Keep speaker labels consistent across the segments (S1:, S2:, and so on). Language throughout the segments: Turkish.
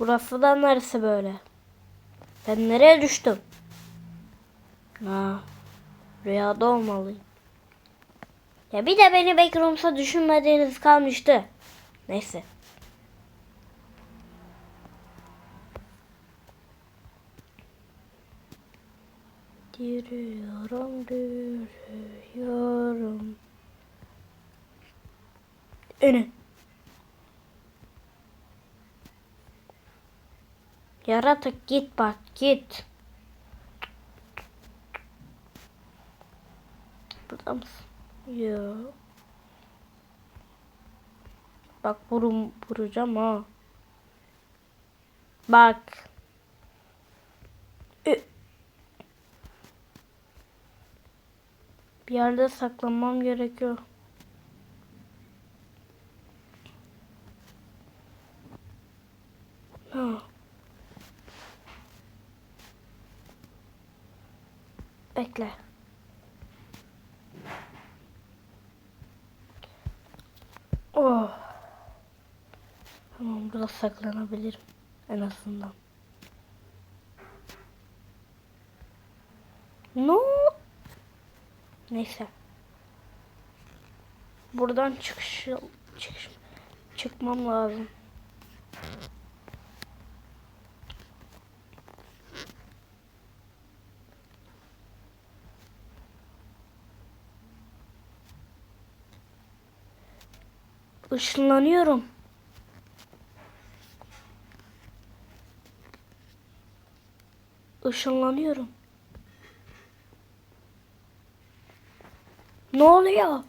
S1: Burası da neresi böyle? Ben nereye düştüm? Ha, rüyada olmalıyım. Ya bir de beni backrooms'a düşünmediğiniz kalmıştı. Neyse. Yürüyorum, yürüyorum. Öne. Yaratık git bak git. Burada mısın? Yok. Bak vurum, vuracağım ha. Bak. Bir yerde saklanmam gerekiyor. Ha. Bekle. Oh. Tamam burada saklanabilirim. En azından. No. Neyse. Buradan çıkış çıkış çıkmam lazım. Işınlanıyorum. Işınlanıyorum. Ne oluyor?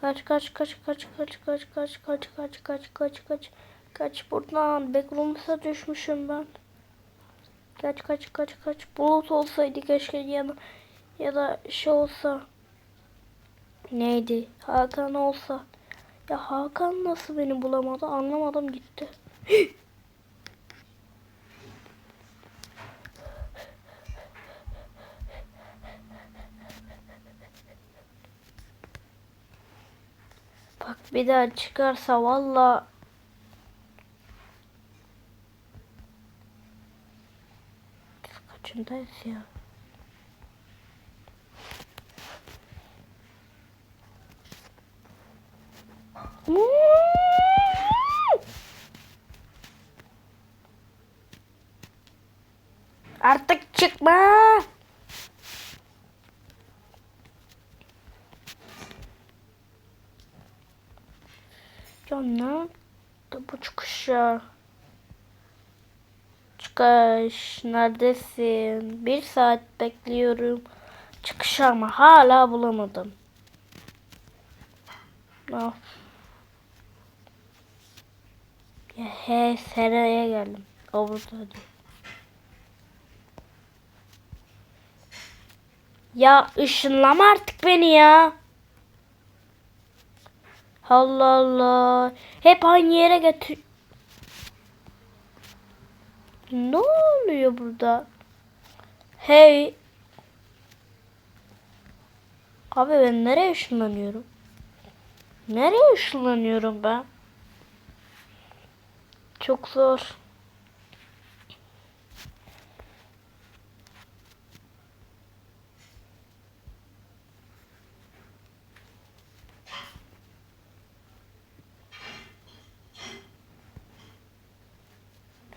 S1: Kaç kaç kaç kaç kaç kaç kaç kaç kaç kaç kaç kaç kaç buradan backrooms'a düşmüşüm ben. Kaç kaç kaç kaç bulut olsaydı keşke ya da ya da şey olsa neydi Hakan olsa ya Hakan nasıl beni bulamadı anlamadım gitti. Bak bir daha çıkarsa valla kaçındayız ya? Artık çıkma. Canım. Bu çıkış ya. Çıkış. Neredesin? Bir saat bekliyorum. Çıkış ama hala bulamadım. Of. Ya he seraya geldim. O burada değil. Ya ışınlama artık beni ya. Allah Allah. Hep aynı yere götür. Ne oluyor burada? Hey. Abi ben nereye ışınlanıyorum? Nereye ışınlanıyorum ben? Çok zor.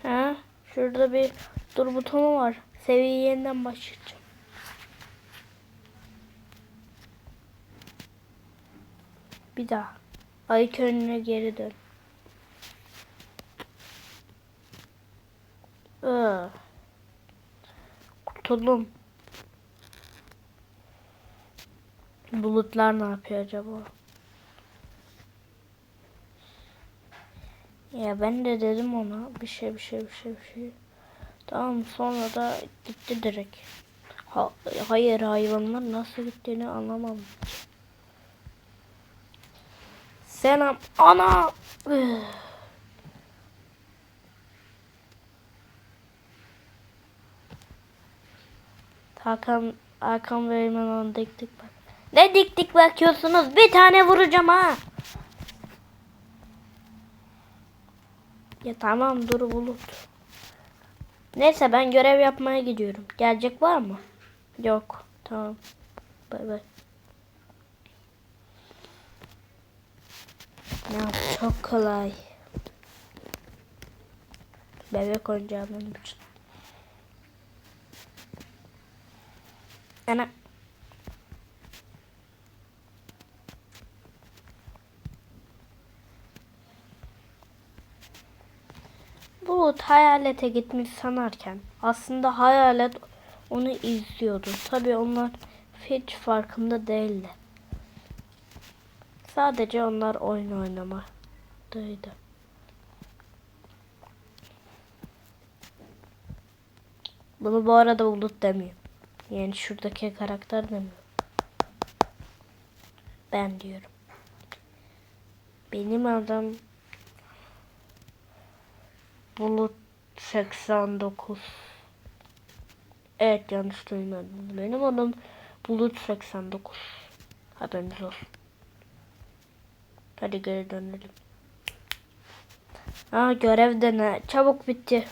S1: Ha, şurada bir dur butonu var. Seviye yeniden başlayacağım. Bir daha. Ay önüne geri dön. Iı. Kurtuldum. Bulutlar ne yapıyor acaba? Ya ben de dedim ona bir şey bir şey bir şey bir şey. Tamam sonra da gitti direkt. Ha, hayır hayvanlar nasıl gittiğini anlamadım. Selam ana. Hakan Hakan ve Eymen dik bak. Ne dik dik bakıyorsunuz? Bir tane vuracağım ha. Ya tamam dur bulut. Neyse ben görev yapmaya gidiyorum. Gelecek var mı? Yok. Tamam. Bay bay. Ya çok kolay. Bebek oyuncağı benim için. Ana. Bulut hayalete gitmiş sanarken aslında hayalet onu izliyordu. Tabi onlar hiç farkında değildi. Sadece onlar oyun oynamadaydı. Bunu bu arada Bulut demiyor. Yani şuradaki karakter demiyor. Ben diyorum. Benim adam Bulut 89. Evet yanlış duymadım. Benim adım Bulut 89. Haberiniz olsun. Hadi geri dönelim. Aa görev de ne? Çabuk bitti.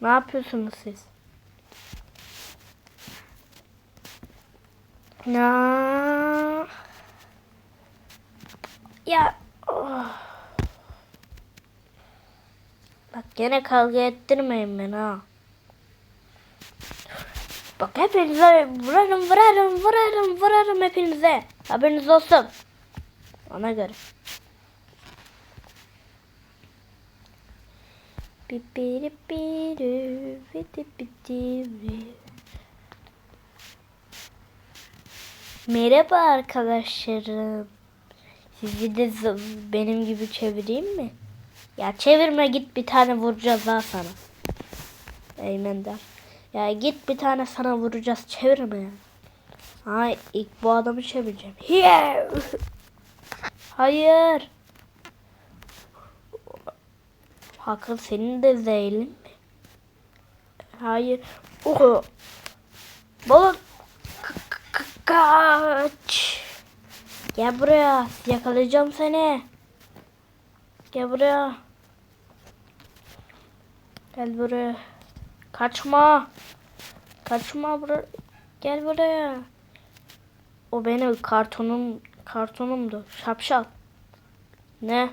S1: Ne yapıyorsunuz siz? Ya. Ya. Bak gene kavga ettirmeyin beni ha. Bak hepinize vurarım vurarım vurarım vurarım hepinize. Haberiniz olsun. Ona göre. Bipiri biri vidi bidi Merhaba arkadaşlarım. Sizi de benim gibi çevireyim mi? Ya çevirme git bir tane vuracağız daha sana. Eymen der. Ya git bir tane sana vuracağız çevirme ya. Ay ilk bu adamı çevireceğim. Here. Hayır. Hakan senin de zeylin mi? Hayır. Oho. Balık. Kaç. Gel buraya. Yakalayacağım seni. Gel buraya. Gel buraya. Kaçma. Kaçma buraya. Gel buraya. O benim kartonum kartonumdu. Şapşal. Ne?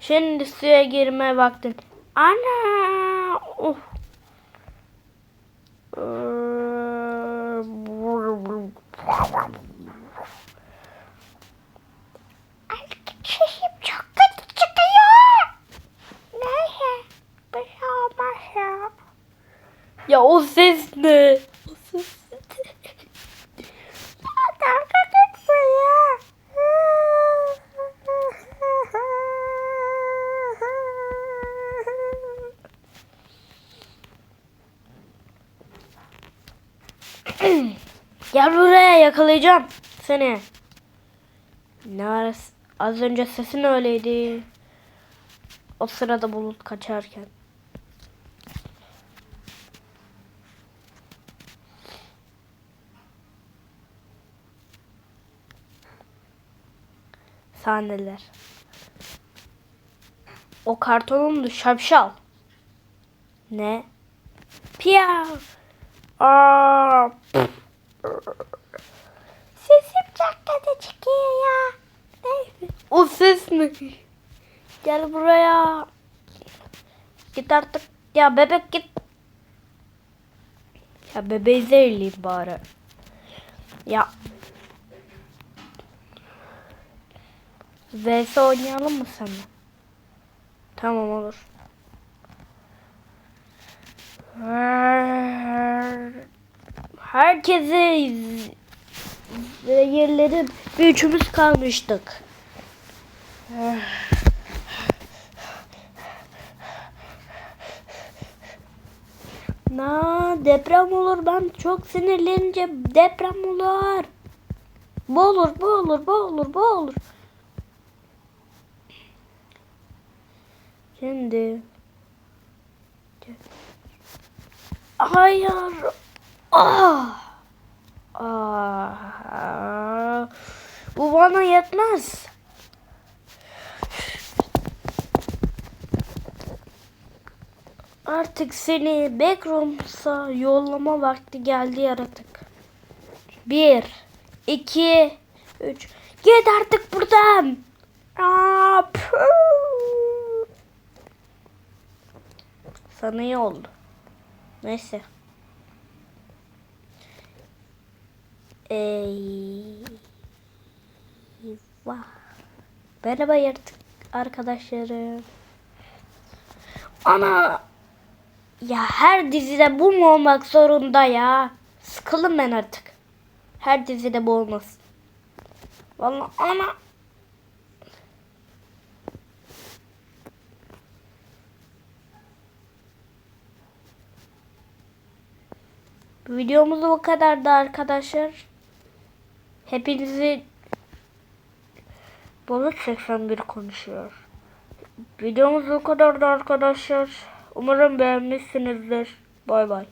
S1: Şimdi suya girme vaktin. Ana! Uh. Sesim çok kötü çıkıyor. Neyse. Bir şey olmaz ya. Ya o ses ne? O ses ne? Dalga geçme ya. Gel buraya yakalayacağım seni. Ne arası? Az önce sesin öyleydi. O sırada bulut kaçarken. Sahneler. O kartonumdu şapşal. Ne? Piyav. Aa. Sesim çok kötü çıkıyor ya. Neyse. O ses mi? Gel buraya. Git artık. Ya bebek git. Ya bebeği zehirleyeyim bari. Ya. VS oynayalım mı seninle? Tamam olur. Herkese zehirledim. Bir üçümüz kalmıştık. Na deprem olur ben çok sinirlenince deprem olur. Bu olur bu olur bu olur bu olur. Şimdi Hayır. Ah. Ah. Bu bana yetmez. Artık seni Backrooms'a yollama vakti geldi yaratık. Bir, iki, üç. Git artık buradan. Aa. Sana iyi oldu. Neyse. Eyvah. Merhaba yaratık arkadaşlarım. Ana. Ya her dizide bu mu olmak zorunda ya? Sıkıldım ben artık. Her dizide bu olmasın. Vallahi ana. Videomuz bu kadardı arkadaşlar. Hepinizi Balık 81 konuşuyor. Videomuz bu kadardı arkadaşlar. Umarım beğenmişsinizdir. Bay bay.